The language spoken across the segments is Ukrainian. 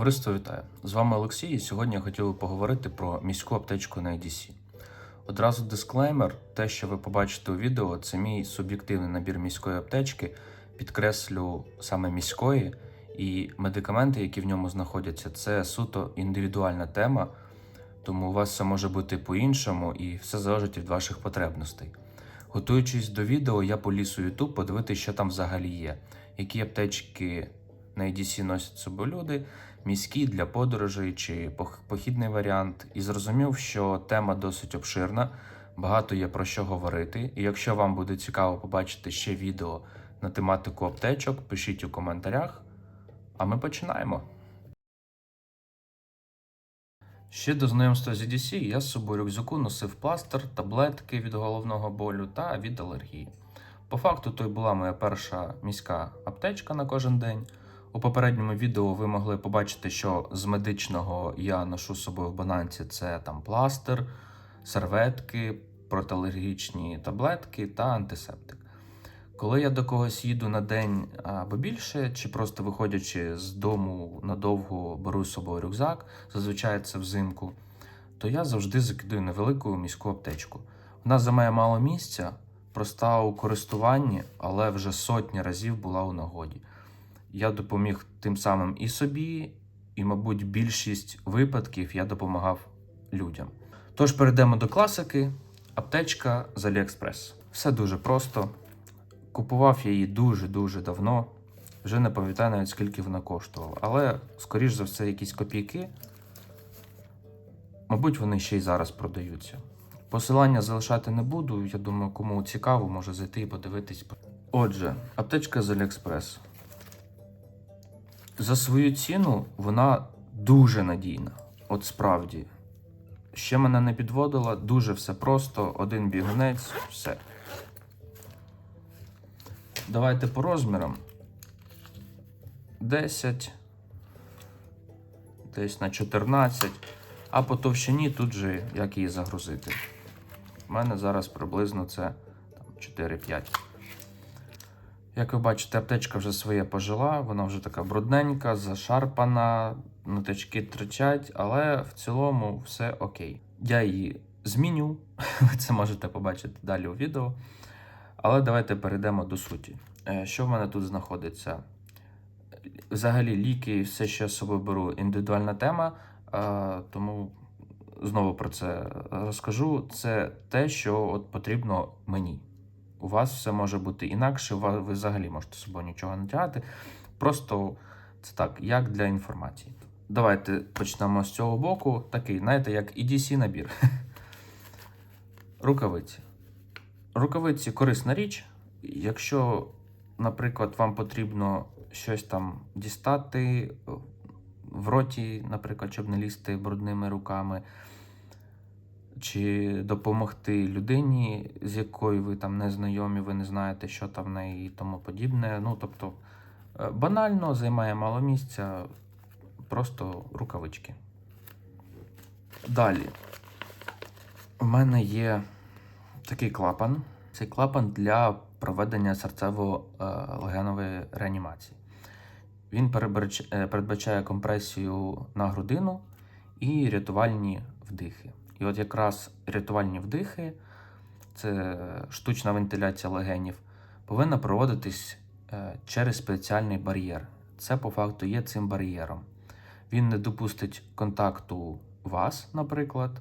Товариство вітаю! З вами Олексій, і сьогодні я хотів би поговорити про міську аптечку на EDC. Одразу дисклеймер: те, що ви побачите у відео, це мій суб'єктивний набір міської аптечки. Підкреслю саме міської, і медикаменти, які в ньому знаходяться, це суто індивідуальна тема, тому у вас все може бути по-іншому і все залежить від ваших потребностей. Готуючись до відео, я поліз у YouTube подивитися, що там взагалі є, які аптечки на EDC носять з собою люди, міські для подорожей чи похідний варіант, і зрозумів, що тема досить обширна, багато є про що говорити. І якщо вам буде цікаво побачити ще відео на тематику аптечок, пишіть у коментарях. А ми починаємо. Ще до знайомства з EDC я з собою рюкзаку носив пластир, таблетки від головного болю та від алергії. По факту, то й була моя перша міська аптечка на кожен день. У попередньому відео ви могли побачити, що з медичного я ношу з собою в бананці це там пластир, серветки, протиалергічні таблетки та антисептик. Коли я до когось їду на день або більше, чи просто виходячи з дому надовго беру з собою рюкзак, зазвичай це взимку, то я завжди закидую невелику міську аптечку. Вона займає мало місця, проста у користуванні, але вже сотні разів була у нагоді. Я допоміг тим самим і собі, і, мабуть, більшість випадків я допомагав людям. Тож перейдемо до класики. Аптечка з AliExpress. Все дуже просто. Купував я її дуже-дуже давно. Вже не пам'ятаю навіть скільки вона коштувала. Але, скоріш за все, якісь копійки. Мабуть, вони ще й зараз продаються. Посилання залишати не буду. Я думаю, кому цікаво, може зайти і подивитись. Отже, аптечка з AliExpress. За свою ціну вона дуже надійна. От справді. Ще мене не підводила, дуже все просто, один бігунець, все. Давайте по розмірам. 10, десь на 14, а по товщині тут же як її загрузити. У мене зараз приблизно це 4-5. Як ви бачите, аптечка вже своє пожила, вона вже така брудненька, зашарпана, ниточки тричать, але в цілому все окей. Я її зміню, ви це можете побачити далі у відео. Але давайте перейдемо до суті. Е, Що в мене тут знаходиться? Взагалі, ліки і все, що я з собою беру, індивідуальна тема, е, тому знову про це розкажу. Це те, що от потрібно мені. У вас все може бути інакше, ви взагалі можете з собою нічого не тягати. Просто це так, як для інформації. Давайте почнемо з цього боку. Такий, знаєте, як EDC набір. Рукавиці. Рукавиці корисна річ. Якщо, наприклад, вам потрібно щось там дістати в роті, наприклад, щоб не лізти брудними руками, чи допомогти людині, з якою ви там не знайомі, ви не знаєте, що там в неї і тому подібне. Ну, тобто, е, банально займає мало місця, просто рукавички. Далі. У мене є такий клапан. Цей клапан для проведення серцево-легенової реанімації. Він е, передбачає компресію на грудину і рятувальні вдихи. І от якраз рятувальні вдихи, це штучна вентиляція легенів, повинна проводитись е, через спеціальний бар'єр. Це по факту є цим бар'єром. Він не допустить контакту вас, наприклад,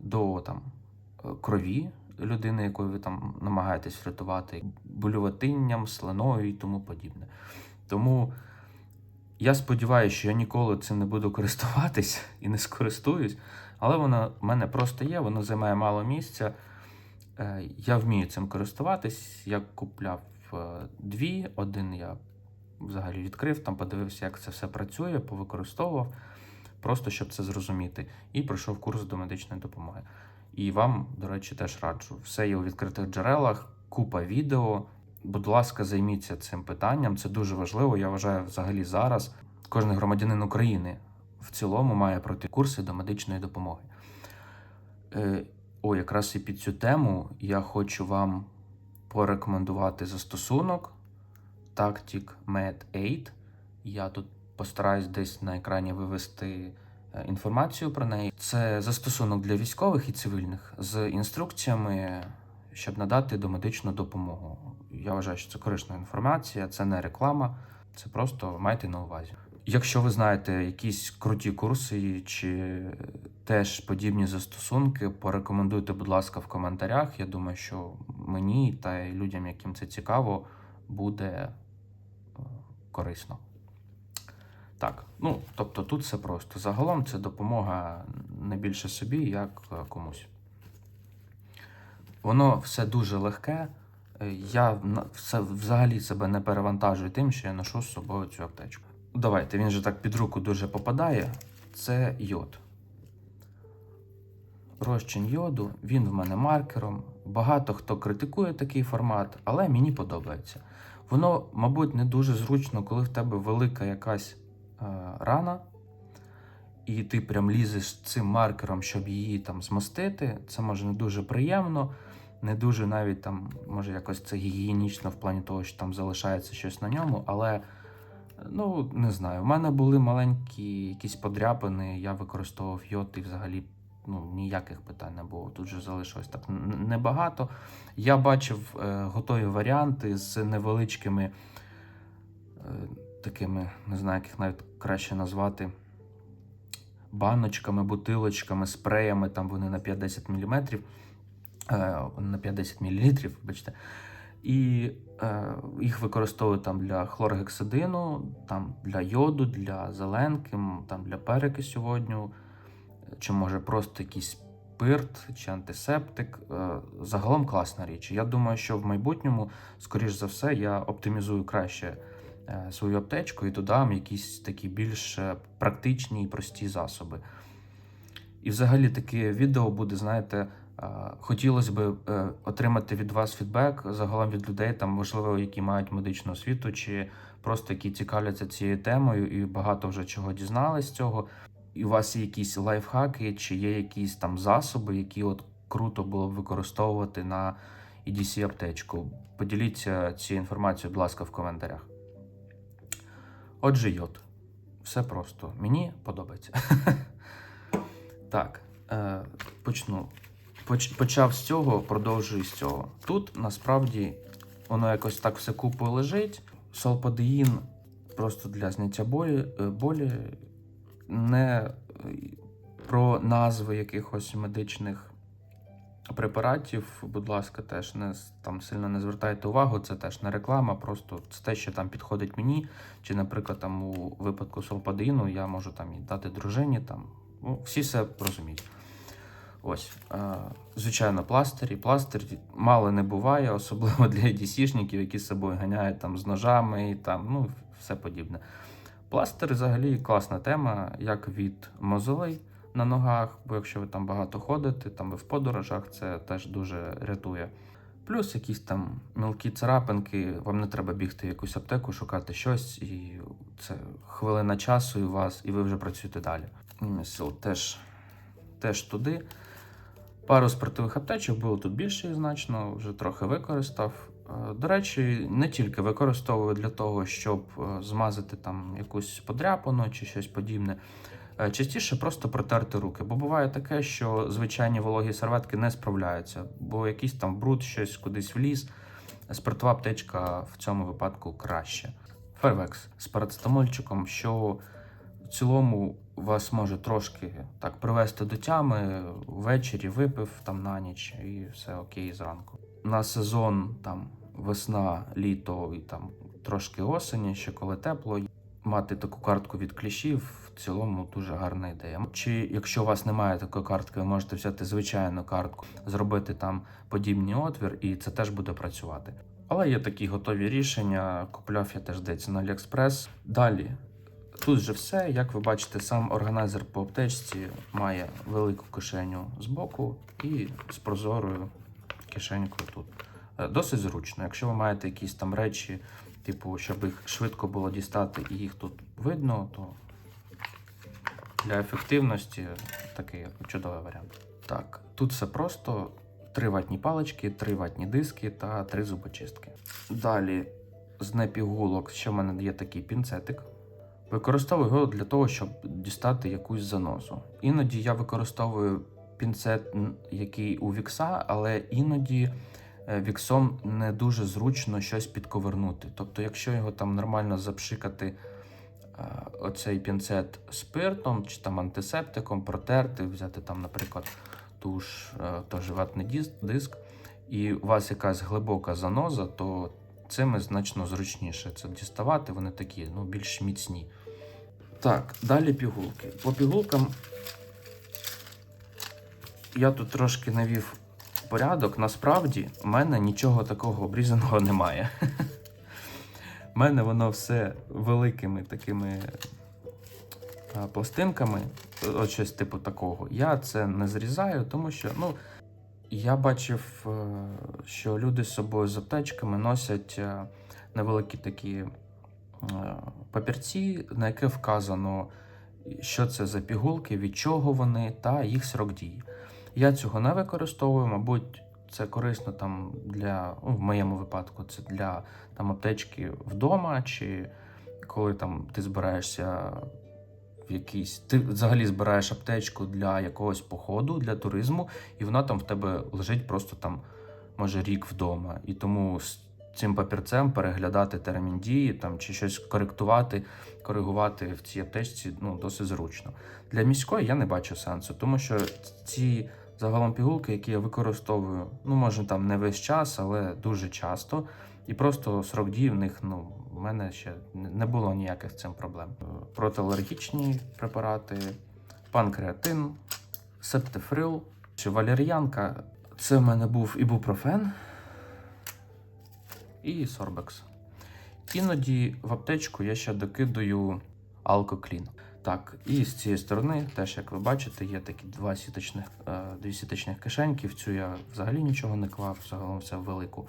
до там, е, крові людини, якою ви там намагаєтесь врятувати, болюватинням, слиною і тому подібне. Тому я сподіваюся, що я ніколи цим не буду користуватись і не скористуюсь, але воно в мене просто є, воно займає мало місця. Е, Я вмію цим користуватись. Я купляв е, дві, один я взагалі відкрив, там подивився, як це все працює, повикористовував, просто щоб це зрозуміти. І пройшов курс до медичної допомоги. І вам, до речі, теж раджу. Все є у відкритих джерелах, купа відео. Будь ласка, займіться цим питанням. Це дуже важливо. Я вважаю, взагалі зараз кожен громадянин України в цілому має пройти курси до медичної допомоги. Е, О, якраз і під цю тему я хочу вам порекомендувати застосунок Tactic Med 8. Я тут постараюсь десь на екрані вивести е, інформацію про неї. Це застосунок для військових і цивільних з інструкціями, щоб надати домедичну допомогу. Я вважаю, що це корисна інформація, це не реклама, це просто майте на увазі. Якщо ви знаєте якісь круті курси чи теж подібні застосунки, порекомендуйте, будь ласка, в коментарях. Я думаю, що мені та людям, яким це цікаво, буде е, корисно. Так, ну тобто тут все просто. Загалом це допомога не більше собі, як е, комусь. Воно все дуже легке. Е, Я взагалі себе не перевантажую тим, що я ношу з собою цю аптечку. Давайте, він же так під руку дуже попадає. Це йод. Розчин йоду, він в мене маркером. Багато хто критикує такий формат, але мені подобається. Воно, мабуть, не дуже зручно, коли в тебе велика якась е, рана, і ти прям лізеш цим маркером, щоб її там змостити. Це може не дуже приємно, не дуже навіть там, може якось це гігієнічно в плані того, що там залишається щось на ньому, але. Ну, не знаю. У мене були маленькі якісь подряпини, я використовував йод і взагалі ну, ніяких питань не було. Тут же залишилось так небагато. Я бачив е, готові варіанти з невеличкими е, такими, не знаю, як їх навіть краще назвати. Баночками, бутилочками, спреями, там вони на 5-10 мм, е, на 5-10 мл, вибачте. І е, їх використовують там для хлоргексидину, там для йоду, для зеленки, там для перекисю водню, чи може просто якийсь спирт чи антисептик. Е, загалом класна річ. Я думаю, що в майбутньому, скоріш за все, я оптимізую краще е, свою аптечку і додам якісь такі більш е, практичні і прості засоби. І взагалі таке відео буде, знаєте, хотілося б е, отримати від вас фідбек загалом від людей, там, можливо, які мають медичну освіту, чи просто які цікавляться цією темою і багато вже чого дізнались з цього. І у вас є якісь лайфхаки, чи є якісь там засоби, які от круто було б використовувати на EDC аптечку. Поділіться цією інформацією, будь ласка, в коментарях. Отже, йод. Все просто. Мені подобається. Так, е, почну. Поч- почав з цього, продовжую з цього. Тут насправді воно якось так все купою лежить. Солпадеїн просто для зняття болі, е, болі не е, про назви якихось медичних препаратів, будь ласка, теж не там сильно не звертайте увагу, це теж не реклама, просто це те, що там підходить мені. Чи, наприклад, там у випадку солпадеїну я можу там і дати дружині. Там, ну, всі все розуміють. Ось, звичайно, пластирі. Пластир мало не буває, особливо для дісішників, які з собою ганяють там з ножами і там, ну, все подібне. Пластир взагалі класна тема, як від мозолей на ногах, бо якщо ви там багато ходите, там ви в подорожах, це теж дуже рятує. Плюс якісь там мілкі царапинки, вам не треба бігти в якусь аптеку, шукати щось, і це хвилина часу і у вас, і ви вже працюєте далі. Місл теж, теж туди. Пару спиртових аптечок було тут більше значно, вже трохи використав. Е, До речі, не тільки використовую для того, щоб е, змазати там якусь подряпину чи щось подібне. Е, Частіше просто протерти руки, бо буває таке, що звичайні вологі серветки не справляються, бо якийсь там бруд щось кудись вліз. Спиртова аптечка в цьому випадку краще. Фервекс з парацетамольчиком, що в цілому вас може трошки так привести до тями. Ввечері випив там на ніч і все окей зранку. На сезон там весна, літо і там трошки осені, ще коли тепло. Мати таку картку від кліщів в цілому дуже гарна ідея. Чи якщо у вас немає такої картки, ви можете взяти звичайну картку, зробити там подібний отвір, і це теж буде працювати. Але є такі готові рішення. Купляв я теж десь на AliExpress. Далі Тут же все, як ви бачите, сам органайзер по аптечці має велику кишеню збоку і з прозорою кишенькою тут. Е, Досить зручно. Якщо ви маєте якісь там речі, типу, щоб їх швидко було дістати і їх тут видно, то для ефективності такий чудовий варіант. Так, тут все просто: три ватні палички, три ватні диски та три зубочистки. Далі з непігулок ще в мене є такий пінцетик. Використовую його для того, щоб дістати якусь занозу. Іноді я використовую пінцет, який у вікса, але іноді е, віксом не дуже зручно щось підковернути. Тобто, якщо його там нормально запшикати е, оцей пінцет спиртом чи там антисептиком, протерти, взяти там, наприклад, туш, е, теж ватний диск, і у вас якась глибока заноза, то цими значно зручніше це діставати, вони такі ну, більш міцні. Так, далі пігулки. По пігулкам я тут трошки навів порядок. Насправді, в мене нічого такого обрізаного немає. У мене воно все великими такими пластинками, от щось типу такого. Я це не зрізаю, тому що ну, я бачив, е, що люди з собою з аптечками носять е, невеликі такі папірці, на яких вказано, що це за пігулки, від чого вони та їх срок дії. Я цього не використовую, мабуть, це корисно там для, ну, в моєму випадку, це для там аптечки вдома, чи коли там ти збираєшся в якийсь. Ти взагалі збираєш аптечку для якогось походу, для туризму, і вона там в тебе лежить просто там, може, рік вдома. І тому цим папірцем переглядати термін дії там, чи щось коректувати, коригувати в цій аптечці ну, досить зручно. Для міської я не бачу сенсу, тому що ці загалом пігулки, які я використовую, ну може там не весь час, але дуже часто. І просто срок дії в них, ну, в мене ще не було ніяких цим проблем. Протиалергічні препарати, панкреатин, септифрил чи валер'янка. Це в мене був ібупрофен і сорбекс. Іноді в аптечку я ще докидаю алкоклін. Так, і з цієї сторони, теж як ви бачите, є такі два сіточних, е, дві сіточних кишеньки. В цю я взагалі нічого не клав, загалом все велику.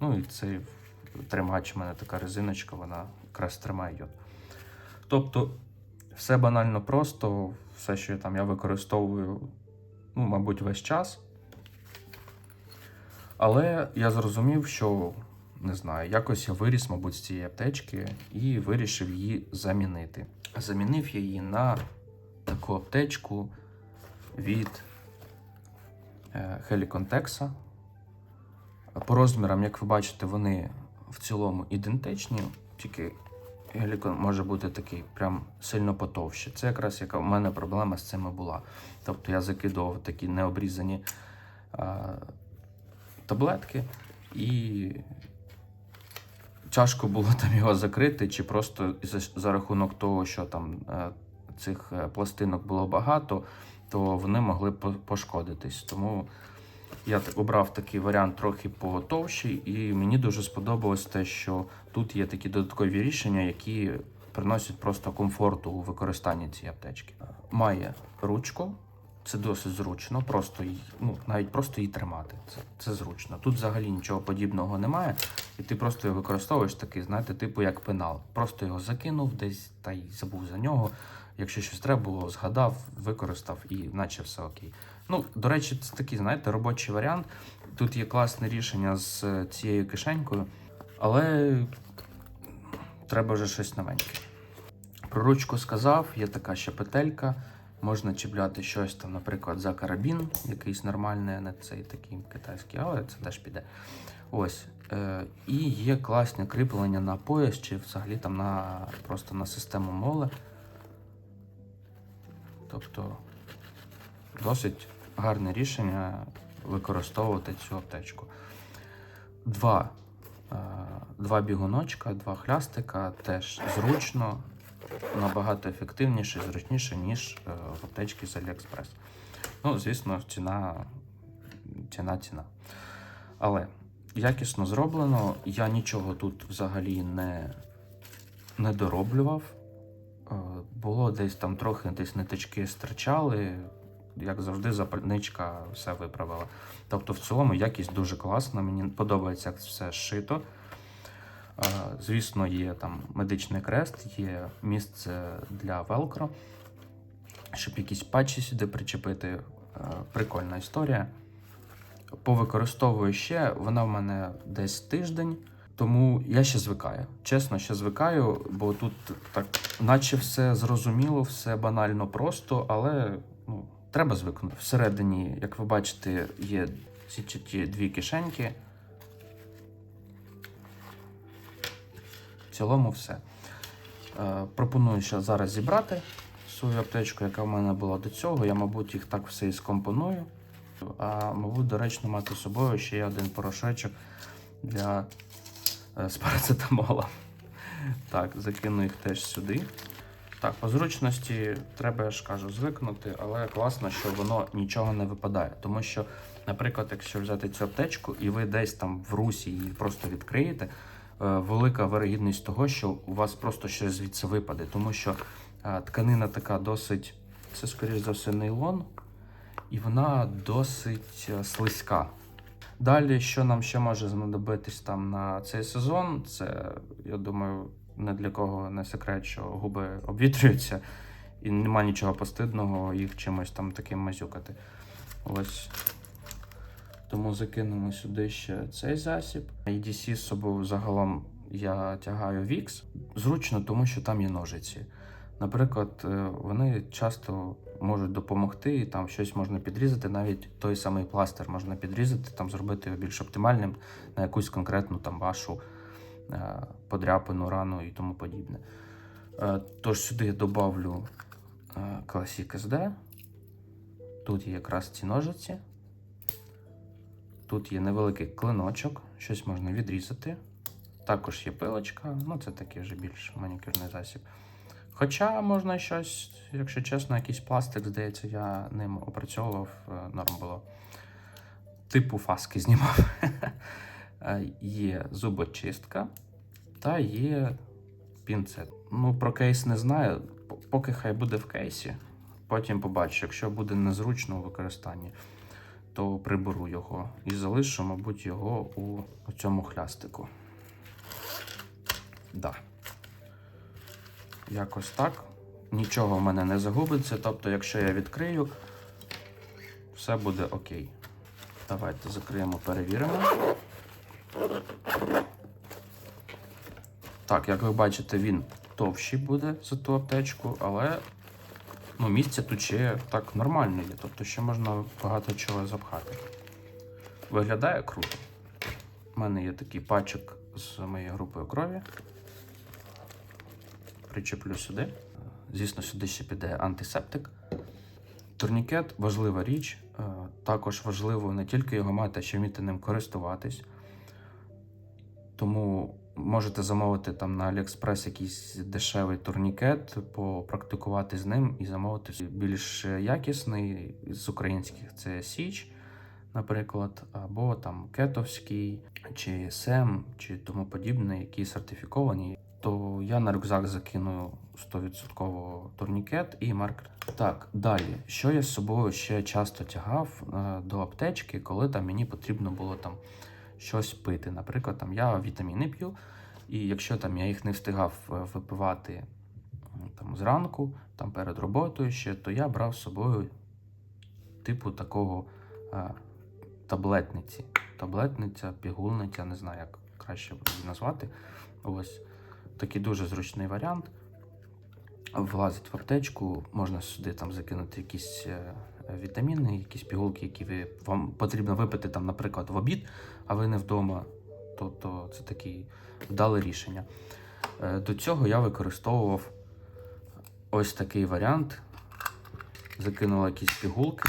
Ну і цей тримач у мене така резиночка, вона якраз тримає йод. Тобто, все банально просто, все, що там я використовую, ну, мабуть, весь час. Але я зрозумів, що не знаю, якось я виріс, мабуть, з цієї аптечки і вирішив її замінити. Замінив я її на таку аптечку від е, Helicontex. По розмірам, як ви бачите, вони в цілому ідентичні, тільки Гелікон може бути такий прям сильно потовще. Це якраз яка в мене проблема з цим була. Тобто я закидував такі необрізані таблетки, і тяжко було там його закрити, чи просто за, за рахунок того, що там е, цих е, пластинок було багато, то вони могли пошкодитись. Тому я обрав такий варіант трохи потовщий, і мені дуже сподобалось те, що тут є такі додаткові рішення, які приносять просто комфорту у використанні цієї аптечки. Має ручку, це досить зручно, просто її, ну, навіть просто її тримати. Це, це зручно. Тут взагалі нічого подібного немає, і ти просто його використовуєш такий, знаєте, типу як пенал. Просто його закинув десь та й забув за нього. Якщо щось треба було, згадав, використав і наче все окей. Ну, до речі, це такий, знаєте, робочий варіант. Тут є класне рішення з е, цією кишенькою, але треба вже щось новеньке. Про ручку сказав, є така ще петелька. Можна чіпляти щось там, наприклад, за карабін, якийсь нормальний, не цей такий китайський, але це теж піде. Ось. Е, і є класне кріплення на пояс, чи взагалі там на просто на систему моле. Тобто досить гарне рішення використовувати цю аптечку. Два, е, два бігуночка, два хлястика теж зручно, набагато ефективніше і зручніше, ніж е, в аптечці з AliExpress. Ну, звісно, ціна, ціна, ціна. Але якісно зроблено. Я нічого тут взагалі не, не дороблював. Е, Було десь там трохи десь ниточки стирчали, як завжди, запальничка все виправила. Тобто, в цілому якість дуже класна. Мені подобається, як все зшито. Е, Звісно, є там медичний крест, є місце для велкро, щоб якісь патчі сюди причепити. Е, Прикольна історія. Повикористовую ще, вона в мене десь тиждень. Тому я ще звикаю. Чесно, ще звикаю, бо тут так, наче все зрозуміло, все банально просто, але ну, треба звикнути. Всередині, як ви бачите, є ці дві кишеньки. В цілому все. Е, пропоную ще зараз зібрати свою аптечку, яка в мене була до цього. Я, мабуть, їх так все і скомпоную. А мабуть, доречно мати з собою ще один порошочок для е, з парацетамолом. Так, закину їх теж сюди. Так, по зручності треба, я ж кажу, звикнути, але класно, що воно нічого не випадає. Тому що, наприклад, якщо взяти цю аптечку і ви десь там в русі її просто відкриєте, велика вирогідність того, що у вас просто щось звідси випаде. Тому що е, тканина така досить, це, скоріш за все, нейлон, і вона досить е, слизька. Далі, що нам ще може знадобитись там на цей сезон, це, я думаю, не для кого не секрет, що губи обвітрюються, і нема нічого постидного їх чимось там таким мазюкати. Ось. Тому закинемо сюди ще цей засіб. EDC з собою загалом я тягаю VIX. Зручно, тому що там є ножиці. Наприклад, е, вони часто можуть допомогти, і там щось можна підрізати, навіть той самий пластир можна підрізати, там зробити його більш оптимальним на якусь конкретну там вашу е, подряпину, рану і тому подібне. Е, Тож сюди я добавлю Classic SD. Тут є якраз ці ножиці. Тут є невеликий клиночок, щось можна відрізати. Також є пилочка, ну це такий вже більш манікюрний засіб. Хоча можна щось, якщо чесно, якийсь пластик, здається, я ним опрацьовував, е, норм було. Типу фаски знімав. Е, є зубочистка та є пінцет. Ну, про кейс не знаю, поки хай буде в кейсі. Потім побачу, якщо буде незручно у використанні, то приберу його і залишу, мабуть, його у, цьому хлястику. Да. Якось так. Нічого в мене не загубиться. Тобто, якщо я відкрию, все буде окей. Давайте закриємо, перевіримо. Так, як ви бачите, він товщий буде за ту аптечку, але ну, місця тут ще так нормально є. Тобто ще можна багато чого запхати. Виглядає круто. У мене є такий пачок з моєю групою крові. Причеплю сюди. Звісно, сюди ще піде антисептик. Турнікет важлива річ. Е, Також важливо не тільки його мати, а ще вміти ним користуватись. Тому можете замовити там на AliExpress якийсь дешевий турнікет, попрактикувати з ним і замовити більш якісний з українських це Січ, наприклад, або там кетовський, чи СЕМ, чи тому подібне, які сертифіковані. То я на рюкзак закину 100% турнікет і маркер. Так, далі, що я з собою ще часто тягав е, до аптечки, коли там мені потрібно було там щось пити. Наприклад, там я вітаміни п'ю, і якщо там я їх не встигав е, випивати там зранку, там перед роботою ще, то я брав з собою типу такого е, таблетниці. Таблетниця, пігулниця, не знаю, як краще її назвати. Ось такий дуже зручний варіант. Влазить в аптечку, можна сюди там закинути якісь е, вітаміни, якісь пігулки, які ви, вам потрібно випити, там, наприклад, в обід, а ви не вдома, то, то це таке вдале рішення. Е, До цього я використовував ось такий варіант. Закинула якісь пігулки.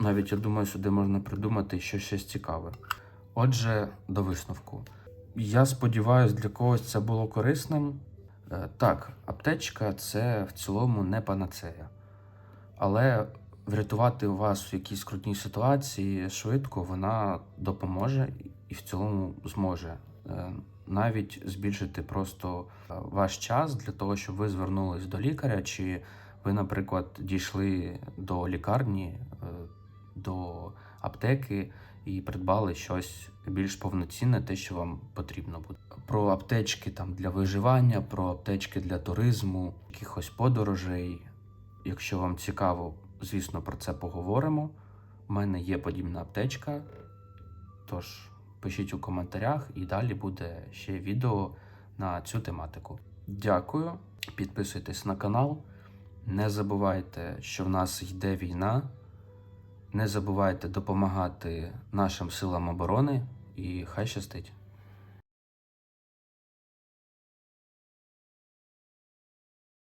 Навіть я думаю, сюди можна придумати ще щось цікаве. Отже, до висновку. Я сподіваюся, для когось це було корисним. Е, Так, аптечка це в цілому не панацея. Але врятувати вас в якійсь крутній ситуації швидко вона допоможе і в цілому зможе е, навіть збільшити просто е, ваш час для того, щоб ви звернулись до лікаря, чи ви, наприклад, дійшли до лікарні, е, до аптеки і придбали щось більш повноцінне, те, що вам потрібно буде. Про аптечки там для виживання, про аптечки для туризму, якихось подорожей. Якщо вам цікаво, звісно, про це поговоримо. У мене є подібна аптечка. Тож пишіть у коментарях, і далі буде ще відео на цю тематику. Дякую, підписуйтесь на канал. Не забувайте, що в нас йде війна. Не забувайте допомагати нашим силам оборони і хай щастить!